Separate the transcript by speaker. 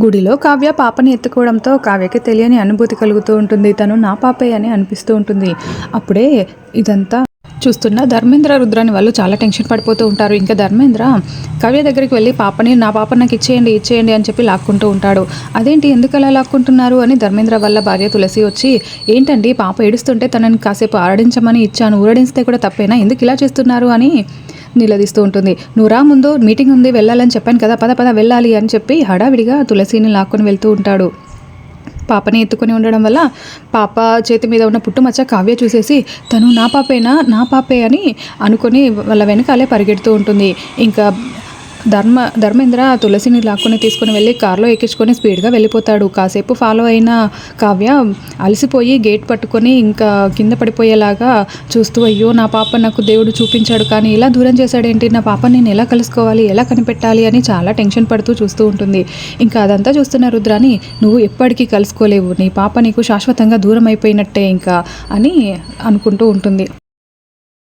Speaker 1: గుడిలో కావ్య పాపని ఎత్తుకోవడంతో కావ్యకి తెలియని అనుభూతి కలుగుతూ ఉంటుంది. తను నా పాపే అని అనిపిస్తూ ఉంటుంది. అప్పుడే ఇదంతా చూస్తున్న ధర్మేంద్ర రుద్రాని వాళ్ళు చాలా టెన్షన్ పడిపోతూ ఉంటారు. ఇంకా ధర్మేంద్ర కవి దగ్గరికి వెళ్ళి పాపని నా పాప నాకు ఇచ్చేయండి ఇచ్చేయండి అని చెప్పి లాక్కుంటూ ఉంటాడు. అదేంటి ఎందుకు అలా లాక్కుంటున్నారు? అని ధర్మేంద్ర వల్ల భార్య తులసి వచ్చి ఏంటండి పాప ఏడుస్తుంటే తనని కాసేపు ఆడించమని ఇచ్చాను. ఊరడిస్తే కూడా తప్పేనా? ఎందుకు ఇలా చేస్తున్నారు? అని నిలదీస్తూ ఉంటుంది. నువ్వు రా ముందు మీటింగ్ ఉంది వెళ్ళాలని చెప్పాను కదా పద పద వెళ్ళాలి అని చెప్పి హడావిడిగా తులసిని లాక్కొని వెళ్తూ ఉంటాడు. పాపని ఎత్తుకొని ఉండడం వల్ల పాప చేతి మీద ఉన్న పుట్టుమచ్చ కావ్య చూసేసి తను నా పాపేనా? నా పాపే అని అనుకొని వాళ్ళ వెనకాలే పరిగెడుతూ ఉంటుంది. ఇంకా ధర్మ ధర్మేంద్ర తులసిని లాక్కుని తీసుకొని వెళ్ళి కారులో ఎక్కించుకొని స్పీడ్గా వెళ్ళిపోతాడు. కాసేపు ఫాలో అయిన కావ్య అలసిపోయి గేట్ పట్టుకొని ఇంకా కింద పడిపోయేలాగా చూస్తూ అయ్యో నా పాప నాకు దేవుడు చూపించాడు కానీ ఇలా దూరం చేశాడేంటి? నా పాప నేను ఎలా కలుసుకోవాలి? ఎలా కనిపెట్టాలి? అని చాలా టెన్షన్ పడుతూ చూస్తూ ఉంటుంది. ఇంకా అదంతా చూస్తున్న రుద్రాని నువ్వు ఎప్పటికీ కలుసుకోలేవు. నీ పాప నీకు శాశ్వతంగా దూరం అయిపోయినట్టే ఇంకా అని అనుకుంటూ ఉంటుంది.